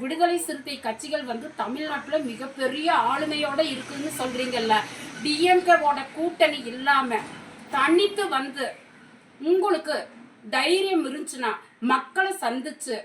விடுதலை சிறுத்தை கட்சிகள் வந்து தமிழ்நாட்டில் மிகப்பெரிய ஆளுமையோட இருக்குன்னு சொல்றீங்கல்ல. டிஎம்கேவோட கூட்டணி இல்லாம தனித்து வந்து உங்களுக்கு தைரியம் இருந்துச்சுன்னா மக்களை சந்திச்சு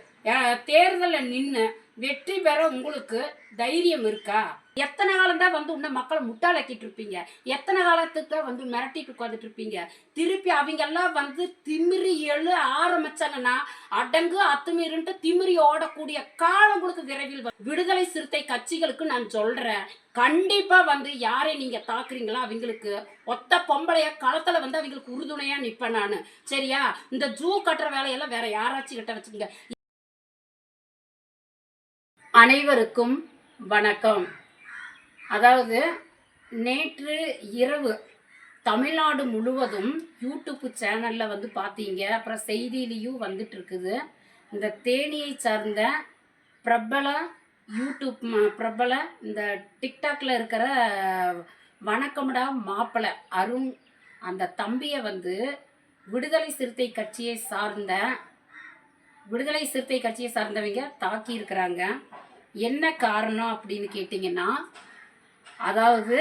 தேர்தலில் நின்று வெற்றி பெற உங்களுக்கு தைரியம் இருக்கா? எத்தனை காலம் தான் வந்து இன்னும் மக்களை முட்டாளாக்கிட்டு இருப்பீங்க? எத்தனை காலத்துக்கு தான் வந்து மிரட்டிட்டு உட்காந்துட்டு இருப்பீங்க? திருப்பி அவங்க எல்லாம் வந்து திமிரி எழு ஆரம்பிச்சாங்கன்னா அடங்கு அத்துமீறுன்ட்டு திமிரி ஓடக்கூடிய காலம் உங்களுக்கு விரைவில் விடுதலை சிறுத்தை கட்சிகளுக்கு நான் சொல்றேன். கண்டிப்பா வந்து யாரை நீங்க தாக்குறீங்களோ அவங்களுக்கு ஒத்த பொம்பளைய களத்துல வந்து அவங்களுக்கு உறுதுணையா நிப்பேன் நான். சரியா? இந்த ஜூ கட்டுற வேலையெல்லாம் வேற யாராச்சும் கிட்ட வச்சுக்கோங்க. அனைவருக்கும் வணக்கம். அதாவது நேற்று இரவு தமிழ்நாடு முழுவதும் யூடியூப் சேனலில் வந்து பார்த்தீங்க அப்புறம் செய்தியிலையும் வந்துட்டுருக்குது. இந்த தேனியை சார்ந்த பிரபல யூடியூப் பிரபல இந்த டிக்டாக்ல இருக்கிற வணக்கம்டா மாப்பிள்ளை அருண் அந்த தம்பியை வந்து விடுதலை சிறுத்தை கட்சியை சார்ந்த விடுதலை சிறுத்தை கட்சியை சார்ந்தவங்க தாக்கி இருக்கிறாங்க என்ன காரணம் அப்படின்னு கேட்டிங்கன்னா அதாவது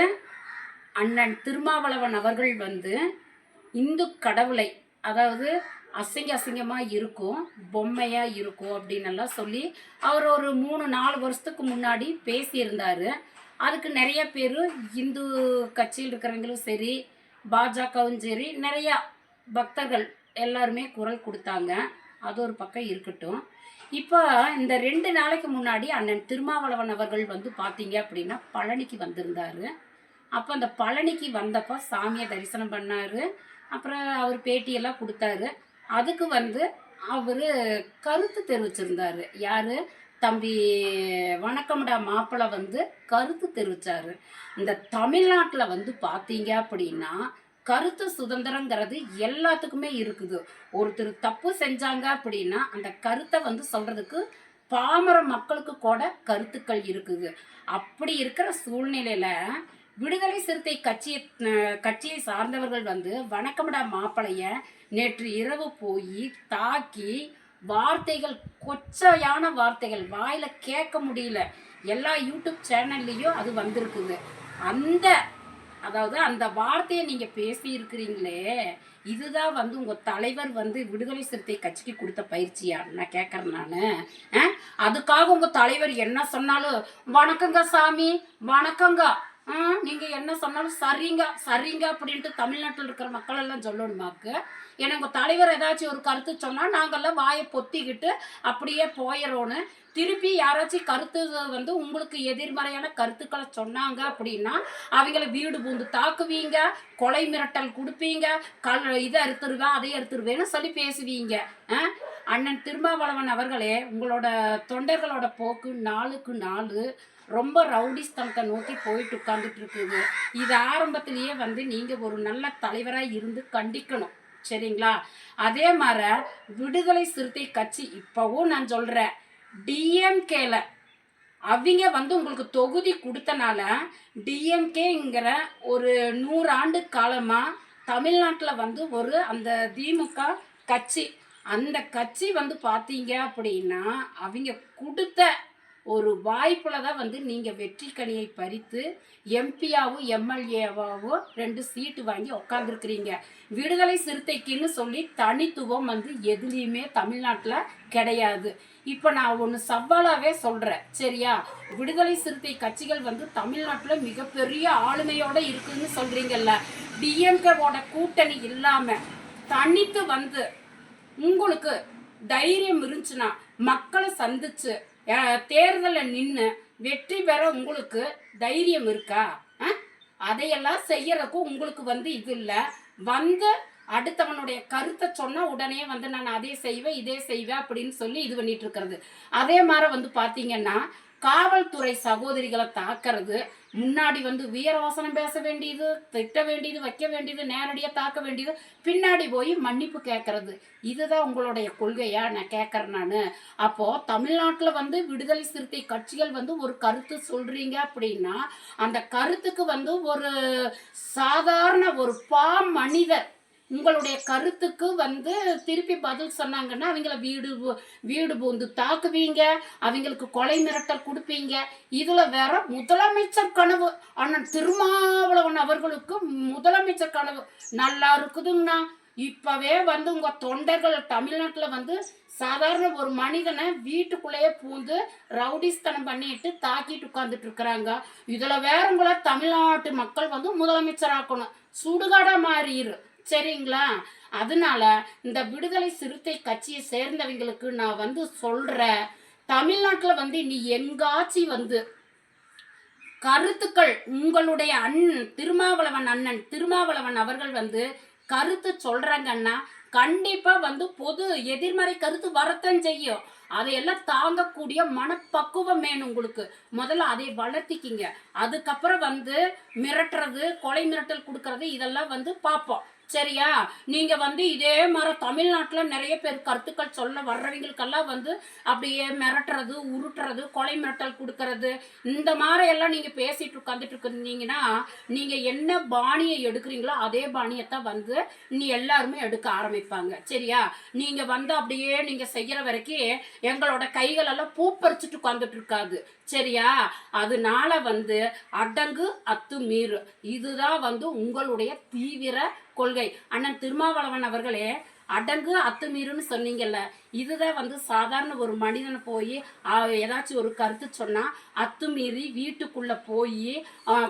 அண்ணன் திருமாவளவன் அவர்கள் வந்து இந்து கடவுளை அதாவது அசிங்க அசிங்கமாக இருக்கும் பொம்மையாக இருக்கும் அப்படின்னு சொல்லி அவர் ஒரு மூணு நாலு வருஷத்துக்கு முன்னாடி பேசியிருந்தார். அதுக்கு நிறைய பேர் இந்து கட்சியில் இருக்கிறவங்களும் சரி பாஜகவும் சரி நிறையா பக்தர்கள் எல்லாருமே குரல் கொடுத்தாங்க. அது ஒரு பக்கம் இருக்கட்டும். இப்போ இந்த ரெண்டு நாளைக்கு முன்னாடி அண்ணன் திருமாவளவன் அவர்கள் வந்து பார்த்தீங்க அப்படின்னா பழனிக்கு வந்திருந்தாரு. அப்போ அந்த பழனிக்கு வந்தப்போ சாமியை தரிசனம் பண்ணார். அப்புறம் அவர் பேட்டியெல்லாம் கொடுத்தாரு. அதுக்கு வந்து அவர் கருத்து தெரிவிச்சிருந்தார். யார்? தம்பி வணக்கம்டா மாப்பிள்ளை வந்து கருத்து தெரிவித்தார் இந்த தமிழ்நாட்டில் வந்து பார்த்தீங்க அப்படின்னா கருத்து சுதந்திரங்கிறது எல்லாத்துக்குமே இருக்குது. ஒருத்தர் தப்பு செஞ்சாங்க அப்படின்னா அந்த கருத்தை வந்து சொல்றதுக்கு பாமர மக்களுக்கு கூட கருத்துக்கள் இருக்குது. அப்படி இருக்கிற சூழ்நிலையில விடுதலை சிறுத்தை கட்சியை கட்சியை சார்ந்தவர்கள் வந்து வணக்கமிடா மாப்பிளைய நேற்று இரவு போய் தாக்கி வார்த்தைகள் கொச்சையான வார்த்தைகள் வாயில கேட்க முடியல. எல்லா யூடியூப் சேனல்லையும் அது வந்திருக்குது. அந்த அதாவது அந்த வார்த்தையை நீங்க பேசி இருக்கிறீங்களே இதுதான் வந்து உங்க தலைவர் வந்து விடுதலை சிறுத்தை கட்சிக்கு கொடுத்த பயிற்சியா? நான் கேட்கறேன் நான். அதுக்காக உங்க தலைவர் என்ன சொன்னாலும் வணக்கங்க சாமி வணக்கங்க. நீங்க என்ன சொன்னாலும் சரிங்க சரிங்க அப்படின்ட்டு தமிழ்நாட்டில் இருக்கிற மக்கள் எல்லாம் சொல்லணுமாக்கு ஏன்னா உங்க தலைவர் ஏதாச்சும் ஒரு கருத்து சொன்னா நாங்கெல்லாம் வாயை பொத்திக்கிட்டு அப்படியே போயிடறோன்னு திருப்பி யாராச்சும் கருத்து வந்து உங்களுக்கு எதிர்மறையான கருத்துக்களை சொன்னாங்க அப்படின்னா அவங்கள வீடு பூந்து தாக்குவீங்க கொலை மிரட்டல் கொடுப்பீங்க கல் இதை அறுத்துருவேன் அதை அறுத்துருவேன்னு சொல்லி பேசுவீங்க. அண்ணன் திருமாவளவன் அவர்களே உங்களோட தொண்டர்களோட போக்கு நாளுக்கு நாள் ரொம்ப ரவுடிஸ்தனத்தை நோக்கி போயிட்டு உட்காந்துட்டு இருக்குது இது ஆரம்பத்திலேயே வந்து நீங்கள் ஒரு நல்ல தலைவராக இருந்து கண்டிக்கணும். சரிங்களா? அதே மாதிரி விடுதலை சிறுத்தை கட்சி இப்போவும் நான் சொல்கிறேன் டிஎம்கேல அவங்க வந்து உங்களுக்கு தொகுதி கொடுத்தனால டிஎம்கேங்கிற ஒரு நூறு ஆண்டு காலமாக தமிழ்நாட்டில் வந்து ஒரு அந்த திமுக கட்சி. அந்த கட்சி வந்து பார்த்தீங்க அப்படின்னா அவங்க கொடுத்த ஒரு வாய்ப்பில் தான் வந்து நீங்கள் வெற்றி கனியை பறித்து எம்பியாவும் எம்எல்ஏவாகவும் ரெண்டு சீட்டு வாங்கி உக்காந்துருக்குறீங்க. விடுதலை சிறுத்தைக்குன்னு சொல்லி தனித்துவம் வந்து எதுலேயுமே தமிழ்நாட்டில் கிடையாது. இப்போ நான் ஒன்று சவாலாகவே சொல்கிறேன் சரியா? விடுதலை சிறுத்தை கட்சிகள் வந்து தமிழ்நாட்டில் மிகப்பெரிய ஆளுமையோடு இருக்குதுன்னு சொல்கிறீங்கல்ல டிஎம்கேவோட கூட்டணி இல்லாமல் தனித்து வந்து உங்களுக்கு தைரியம் இருந்துச்சுன்னா மக்களை சந்திச்சு தேர்தலில் நின்று வெற்றி பெற உங்களுக்கு தைரியம் இருக்கா? அதையெல்லாம் செய்யறதுக்கு உங்களுக்கு வந்து இது இல்லை. வந்து அடுத்தவனுடைய கருத்தை சொன்னால் உடனே வந்து நான் அதே செய்வேன் இதே செய்வேன் அப்படின்னு சொல்லி இது பண்ணிட்டு இருக்கிறது. அதே மாதிரி வந்து பார்த்தீங்கன்னா காவல்துறை சகோதரிகளை தாக்குறது முன்னாடி வந்து வீரவாசனம் பேச வேண்டியது திட்ட வேண்டியது வைக்க வேண்டியது நேரடியாக தாக்க வேண்டியது பின்னாடி போய் மன்னிப்பு கேட்கறது இதுதான் உங்களுடைய கொள்கையா? நான் கேட்குறேன் நான். அப்போது தமிழ்நாட்டில் வந்து விடுதலை சிறுத்தை கட்சிகள் வந்து ஒரு கருத்து சொல்கிறீங்க அப்படின்னா அந்த கருத்துக்கு வந்து ஒரு சாதாரண ஒரு பா மனிதர் உங்களுடைய கருத்துக்கு வந்து திருப்பி பதில் சொன்னாங்கன்னா அவங்கள வீடு வீடு பூந்து தாக்குவீங்க அவங்களுக்கு கொலை மிரட்டல் கொடுப்பீங்க. இதுல வேற முதலமைச்சர் கனவு அண்ணன் திருமாவளவன் அவர்களுக்கு முதலமைச்சர் கனவு நல்லா இருக்குதுங்கண்ணா. இப்பவே வந்து உங்க தொண்டர்கள் தமிழ்நாட்டுல வந்து சாதாரண ஒரு மனிதனை வீட்டுக்குள்ளேயே பூந்து ரவுடிஸ்தனம் பண்ணிட்டு தாக்கிட்டு உட்காந்துட்டு இருக்கிறாங்க. இதுல வேறவங்கள உங்களை தமிழ்நாட்டு மக்கள் வந்து முதலமைச்சராக்கணும் சுடுகாடா மாறிடு சரிங்களா? அதனால இந்த விடுதலை சிறுத்தை கட்சியை சேர்ந்தவங்களுக்கு நான் வந்து சொல்ற தமிழ்நாட்டில் வந்து நீ எங்காச்சி வந்து கருத்துக்கள் உங்களுடைய அண்ணன் திருமாவளவன் அண்ணன் திருமாவளவன் அவர்கள் வந்து கருத்து சொல்றாங்கன்னா கண்டிப்பா வந்து பொது எதிர்மறை கருத்து வரத்தான் செய்யும். அதையெல்லாம் தாங்கக்கூடிய மனப்பக்குவம் வேணும் உங்களுக்கு. முதல்ல அதை வளர்த்திக்கிங்க. அதுக்கப்புறம் வந்து மிரட்டுறது கொலை மிரட்டல் கொடுக்கறது இதெல்லாம் வந்து பார்ப்போம். சரியா? நீங்க வந்து இதே மாதிரி தமிழ்நாட்டில் நிறைய பேர் கருத்துக்கள் சொல்ல வர்றவங்களுக்கெல்லாம் வந்து அப்படியே மிரட்டுறது உருட்டுறது கொலை மிரட்டல் கொடுக்கறது இந்த மாதிரி எல்லாம் நீங்க பேசிட்டு உட்காந்துட்டு இருந்தீங்கன்னா நீங்க என்ன பாணியை எடுக்கிறீங்களோ அதே பாணியத்தான் வந்து நீ எல்லாருமே எடுக்க ஆரம்பிப்பாங்க. சரியா? நீங்க வந்து அப்படியே நீங்க செய்யற வரைக்கும் எங்களோட கைகள் எல்லாம் பூ பறிச்சுட்டு உட்காந்துட்டு இருக்காது. சரியா? அதனால வந்து அடங்கு அத்து மீறு இதுதான் வந்து உங்களுடைய தீவிர கொள்கை. அண்ணன் திருமாவளவன் அவர்களே அடங்கு அத்துமீறுன்னு சொன்னீங்கல்ல. இதுதான் வந்து சாதாரண ஒரு மனிதனை போய் ஏதாச்சும் ஒரு கருத்து சொன்னால் அத்துமீறி வீட்டுக்குள்ளே போய்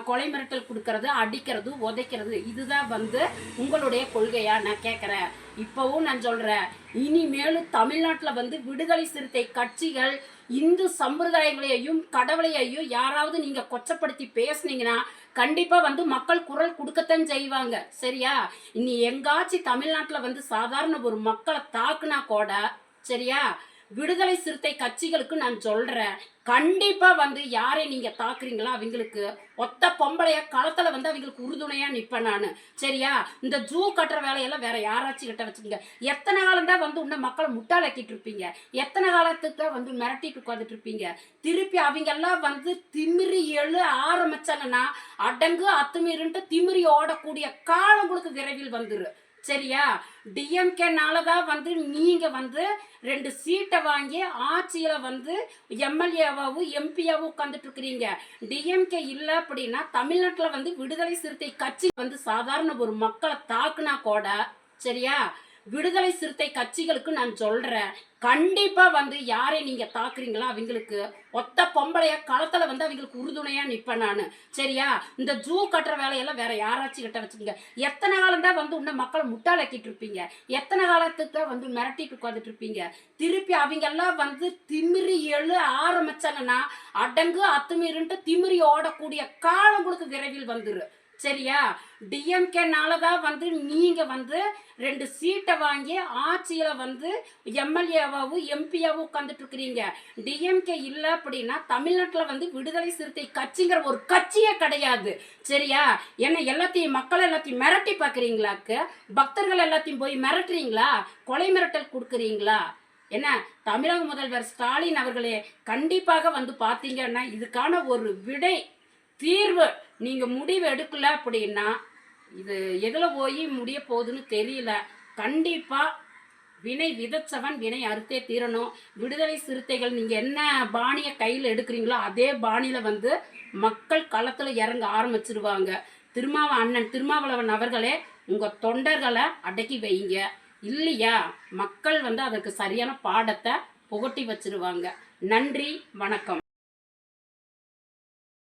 கொலை மிரட்டல் கொடுக்கறது அடிக்கிறது உதைக்கிறது இதுதான் வந்து உங்களுடைய கொள்கையா நான் கேட்குறேன் இப்போவும் நான் சொல்கிறேன் இனிமேலும் தமிழ்நாட்டில் வந்து விடுதலை சிறுத்தை கட்சிகள் இந்து சம்பிரதாயங்களையும் கடவுளையையும் யாராவது நீங்க கொச்சப்படுத்தி பேசுனீங்கன்னா கண்டிப்பா வந்து மக்கள் குரல் கொடுக்கத்தான் செய்வாங்க. சரியா? இனி எங்காச்சும் தமிழ்நாட்டில் வந்து சாதாரண ஒரு மக்களை தாக்குனா கூட சரியா? விடுதலை சிறுத்தை கட்சிகளுக்கு நான் சொல்றேன். கண்டிப்பா வந்து யாரை நீங்க தாக்குறீங்களோ அவங்களுக்கு ஒத்த பொம்பளைய களத்துல வந்து அவங்களுக்கு உறுதுணையா நிப்பேன் நான். சரியா? இந்த ஜூ கட்டுற வேலையெல்லாம் வேற யாராச்சும் கிட்ட வச்சுக்கோங்க. எத்தனை காலம் தான் வந்து இன்னும் மக்களை முட்டாளாக்கிட்டு இருப்பீங்க? எத்தனை காலத்துக்கு வந்து மிரட்டிட்டு உட்காந்துட்டு இருப்பீங்க? திருப்பி அவங்க எல்லாம் வந்து திமிரி எழு ஆரம்பிச்சாங்கன்னா அடங்கு அத்துமீறுன்ட்டு திமிரி ஓடக்கூடிய காலம் உங்களுக்கு விரைவில் வந்துரு. சரியா? டிஎம்கேனால தான் வந்து நீங்க வந்து ரெண்டு சீட்டை வாங்கி ஆட்சியில வந்து எம்எல்ஏவாவும் எம்பியாவும் உட்காந்துட்டு இருக்கிறீங்க டிஎம்கே இல்லை அப்படின்னா தமிழ்நாட்டில் வந்து விடுதலை சிறுத்தை கட்சி வந்து சாதாரண ஒரு மக்களை தாக்குனா கூட சரியா? விடுதலை சிறுத்தை கட்சிகளுக்கு நான் சொல்றேன். கண்டிப்பா வந்து யாரை நீங்க தாக்குறீங்களோ அவங்களுக்கு ஒத்த பொம்பளைய களத்துல வந்து அவங்களுக்கு உறுதுணையா நிற்பேன் நான். சரியா? இந்த ஜூ கட்டுற வேலையெல்லாம் வேற யாராச்சும் கிட்ட வச்சுக்கோங்க. எத்தனை காலம் தான் வந்து இன்னும் மக்களை முட்டாளாக்கிட்டு இருப்பீங்க? எத்தனை காலத்துக்கு தான் வந்து மிரட்டிட்டு உட்காந்துட்டு இருப்பீங்க? திருப்பி அவங்க எல்லாம் வந்து திமிரி எழு ஆரம்பிச்சாங்கன்னா அடங்கு அத்துமீறுன்ட்டு திமிரி ஓடக்கூடிய காலம் உங்களுக்கு விரைவில் வந்துரு சரியா டிஎம்கேனால தான் வந்து நீங்க வந்து ரெண்டு சீட்டை வாங்கி ஆட்சியில வந்து எம்எல்ஏவாவும் எம்பியாவும் உட்காந்துட்டு இருக்கிறீங்க டிஎம்கே இல்லை அப்படின்னா தமிழ்நாட்டில் வந்து விடுதலை சிறுத்தை கட்சிங்கிற ஒரு கட்சியே கிடையாது. சரியா? என்ன எல்லாத்தையும் மக்கள் எல்லாத்தையும் மிரட்டி பார்க்குறீங்களாக்கு? பக்தர்கள் எல்லாத்தையும் போய் மிரட்டுறீங்களா? கொலை மிரட்டல் கொடுக்குறீங்களா? என்ன? தமிழக முதல்வர் ஸ்டாலின் அவர்களே கண்டிப்பாக வந்து பார்த்தீங்கன்னா இதுக்கான ஒரு விடை தீர்வு நீங்கள் முடிவு எடுக்கல அப்படின்னா இது எதில் போய் முடிய போகுதுன்னு தெரியல. கண்டிப்பாக வினை விதைச்சவன் வினை அறுத்தே தீரணும். விடுதலை சிறுத்தைகள் நீங்கள் என்ன பாணியை கையில் எடுக்கிறீங்களோ அதே பாணியில் வந்து மக்கள் களத்தில் இறங்க ஆரம்பிச்சிருவாங்க. திருமாவ அண்ணன் திருமாவளவன் அவர்களே உங்கள் தொண்டர்களை அடக்கி வைங்க. இல்லையா? மக்கள் வந்து அதற்கு சரியான பாடத்தை புகட்டி வச்சிருவாங்க. நன்றி வணக்கம்.